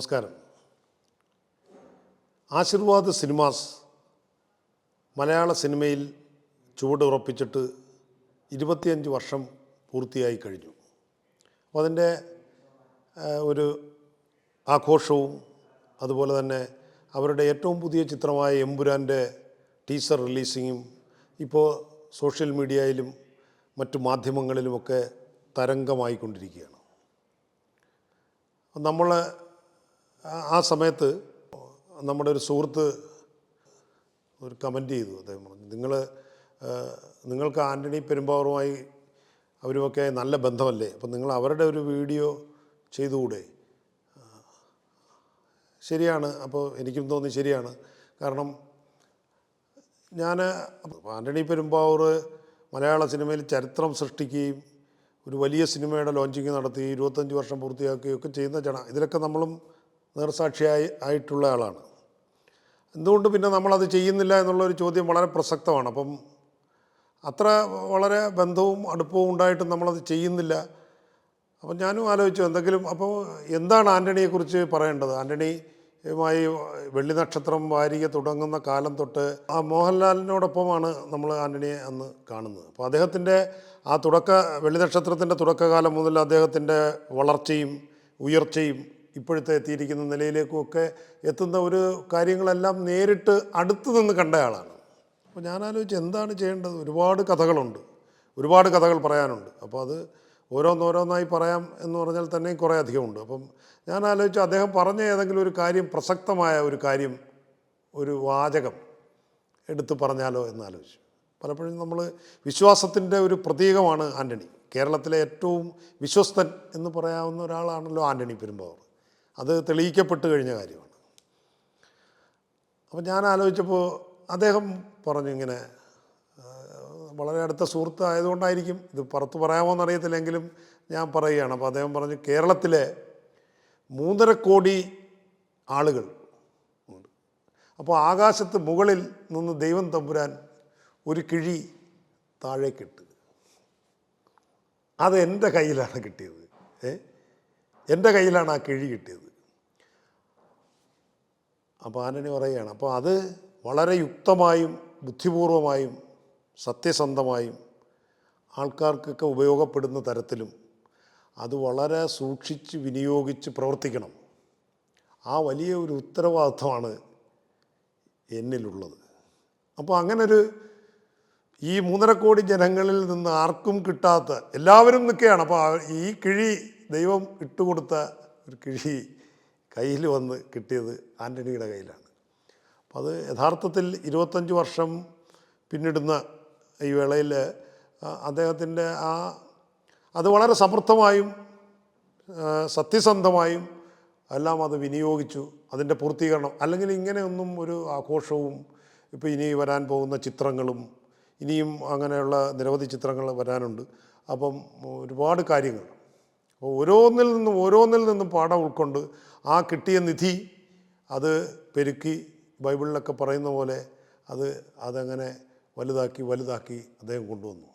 നമസ്കാരം. ആശീർവാദ് സിനിമാസ് മലയാള സിനിമയിൽ ചുവടുറപ്പിച്ചിട്ട് ഇരുപത്തിയഞ്ച് വർഷം പൂർത്തിയായി കഴിഞ്ഞു. അപ്പോൾ അതിന്റെ ഒരു ആഘോഷവും അതുപോലെ തന്നെ അവരുടെ ഏറ്റവും പുതിയ ചിത്രമായ എമ്പുരാന്റെ ടീസർ റിലീസിങ്ങും ഇപ്പോൾ സോഷ്യൽ മീഡിയയിലും മറ്റു മാധ്യമങ്ങളിലുമൊക്കെ തരംഗമായിക്കൊണ്ടിരിക്കുകയാണ്. നമ്മൾ ആ- സമയത്ത് നമ്മുടെ ഒരു സുഹൃത്ത് ഒരു കമന്റ് ചെയ്തു. അദ്ദേഹം പറഞ്ഞു നിങ്ങൾ നിങ്ങൾക്ക് ആന്റണി പെരുമ്പാവറുമായി അവരുമൊക്കെ നല്ല ബന്ധമല്ലേ? അപ്പം നിങ്ങൾ അവരുടെ ഒരു വീഡിയോ ചെയ്തുകൂടെ? ശരിയാണ്. അപ്പോൾ എനിക്കും തോന്നി ശരിയാണ്. കാരണം ഞാൻ ആന്റണി പെരുമ്പാവൂർ മലയാള സിനിമയിൽ ചരിത്രം സൃഷ്ടിക്കുകയും ഒരു വലിയ സിനിമയുടെ ലോഞ്ചിങ് നടത്തി ഇരുപത്തഞ്ച് വർഷം പൂർത്തിയാക്കുകയും ഒക്കെ ചെയ്യുന്ന ജന ഇതിലൊക്കെ നമ്മളും നേർസാക്ഷിയായി ആയിട്ടുള്ള ആളാണ്. എന്തുകൊണ്ട് പിന്നെ നമ്മളത് ചെയ്യുന്നില്ല എന്നുള്ളൊരു ചോദ്യം വളരെ പ്രസക്തമാണ്. അപ്പം അത്ര വളരെ ബന്ധവും അടുപ്പവും ഉണ്ടായിട്ടും നമ്മളത് ചെയ്യുന്നില്ല. അപ്പം ഞാനും ആലോചിച്ചു എന്തെങ്കിലും അപ്പോൾ എന്താണ് ആന്റണിയെക്കുറിച്ച് പറയേണ്ടത്? ആന്റണിയുമായി വെള്ളി നക്ഷത്രം വാരിക തുടങ്ങുന്ന കാലം തൊട്ട് ആ മോഹൻലാലിനോടൊപ്പമാണ് നമ്മൾ ആന്റണിയെ അന്ന് കാണുന്നത്. അപ്പോൾ അദ്ദേഹത്തിന്റെ ആ തുടക്ക വെള്ളി നക്ഷത്രത്തിന്റെ തുടക്കകാലം മുതൽ അദ്ദേഹത്തിന്റെ വളർച്ചയും ഉയർച്ചയും ഇപ്പോഴത്തെ എത്തിയിരിക്കുന്ന നിലയിലേക്കുമൊക്കെ എത്തുന്ന ഒരു കാര്യങ്ങളെല്ലാം നേരിട്ട് അടുത്ത് നിന്ന് കണ്ടയാളാണ് അപ്പോൾ ഞാൻ ആലോചിച്ച് എന്താണ് ചെയ്യേണ്ടത്? ഒരുപാട് കഥകളുണ്ട്. ഒരുപാട് കഥകൾ പറയാനുണ്ട്. അപ്പോൾ അത് ഓരോന്നോരോന്നായി പറയാം എന്ന് പറഞ്ഞാൽ തന്നെയും കുറേ അധികമുണ്ട്. അപ്പം ഞാൻ ആലോചിച്ചു അദ്ദേഹം പറഞ്ഞ ഏതെങ്കിലും ഒരു കാര്യം പ്രസക്തമായ ഒരു കാര്യം ഒരു വാചകം എടുത്തു പറഞ്ഞാലോ എന്ന് ആലോചിച്ചു. പലപ്പോഴും നമ്മൾ വിശ്വാസത്തിന്റെ ഒരു പ്രതീകമാണ് ആന്റണി. കേരളത്തിലെ ഏറ്റവും വിശ്വസ്തൻ എന്ന് പറയാവുന്ന ഒരാളാണല്ലോ ആന്റണി പെരുമ്പാവൂർ. അത് തെളിയിക്കപ്പെട്ട് കഴിഞ്ഞ കാര്യമാണ്. അപ്പോൾ ഞാൻ ആലോചിച്ചപ്പോൾ അദ്ദേഹം പറഞ്ഞു ഇങ്ങനെ വളരെ അടുത്ത സുഹൃത്ത് ആയതുകൊണ്ടായിരിക്കും ഇത് പുറത്ത് പറയാമോ എന്നറിയത്തില്ലെങ്കിലും ഞാൻ പറയുകയാണ്. അപ്പോൾ അദ്ദേഹം പറഞ്ഞു കേരളത്തിലെ മൂന്നര കോടി ആളുകൾ ഉണ്ട്. അപ്പോൾ ആകാശത്ത് മുകളിൽ നിന്ന് ദൈവം തമ്പുരാൻ ഒരു കിഴി താഴേക്കിട്ട് അത് എന്റെ കയ്യിലാണ് കിട്ടിയത്. ഏ? എന്റെ കയ്യിലാണ് ആ കിഴി കിട്ടിയത്. അപ്പോൾ ആന്റണി പറയുകയാണ് അപ്പോൾ അത് വളരെ യുക്തമായും ബുദ്ധിപൂർവമായും സത്യസന്ധമായും ആൾക്കാർക്കൊക്കെ ഉപയോഗപ്പെടുന്ന തരത്തിലും അത് വളരെ സൂക്ഷിച്ച് വിനിയോഗിച്ച് പ്രവർത്തിക്കണം. ആ വലിയ ഒരു ഉത്തരവാദിത്വമാണ് എന്നിലുള്ളത്. അപ്പോൾ അങ്ങനൊരു ഈ മൂന്നര കോടി ജനങ്ങളിൽ നിന്ന് ആർക്കും കിട്ടാത്ത എല്ലാവരും നിൽക്കുകയാണ്. അപ്പോൾ ഈ കിഴി ദൈവം ഇട്ടുകൊടുത്ത ഒരു കിഴി കയ്യിൽ വന്ന് കിട്ടിയത് ആന്റണിയുടെ കയ്യിലാണ്. അപ്പം അത് യഥാർത്ഥത്തിൽ ഇരുപത്തഞ്ച് വർഷം പിന്നിടുന്ന ഈ വേളയിൽ അദ്ദേഹത്തിന്റെ ആ അത് വളരെ ആ, സത്യസന്ധമായും എല്ലാം അത് വിനിയോഗിച്ചു. അതിന്റെ പൂർത്തീകരണം അല്ലെങ്കിൽ ഇങ്ങനെയൊന്നും ഒരു ആഘോഷവും ഇപ്പോൾ ഇനി വരാൻ പോകുന്ന ചിത്രങ്ങളും ഇനിയും അങ്ങനെയുള്ള നിരവധി ചിത്രങ്ങൾ വരാനുണ്ട്. അപ്പം ഒരുപാട് കാര്യങ്ങൾ. ഓരോന്നിൽ നിന്നും ഓരോന്നിൽ നിന്നും പാഠം ഉൾക്കൊണ്ട് ആ കിട്ടിയ നിധി അത് പെരുക്കി ബൈബിളിലൊക്കെ പറയുന്ന പോലെ അത് അതങ്ങനെ വലുതാക്കി വലുതാക്കി അദ്ദേഹം കൊണ്ടുവന്നു.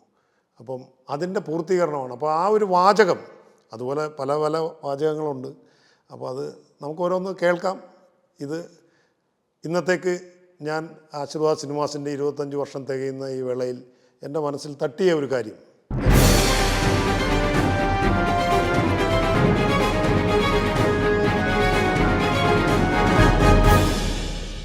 അപ്പം അതിന്റെ പൂർത്തീകരണമാണ്. അപ്പോൾ ആ ഒരു വാചകം അതുപോലെ പല പല വാചകങ്ങളുണ്ട്. അപ്പോൾ അത് നമുക്ക് ഓരോന്ന് കേൾക്കാം. ഇത് ഇന്നത്തേക്ക് ഞാൻ ആശീർവാദ് സിനിമാസിന്റെ ഇരുപത്തഞ്ച് വർഷം തികയുന്ന ഈ വേളയിൽ എന്റെ മനസ്സിൽ തട്ടിയ ഒരു കാര്യം.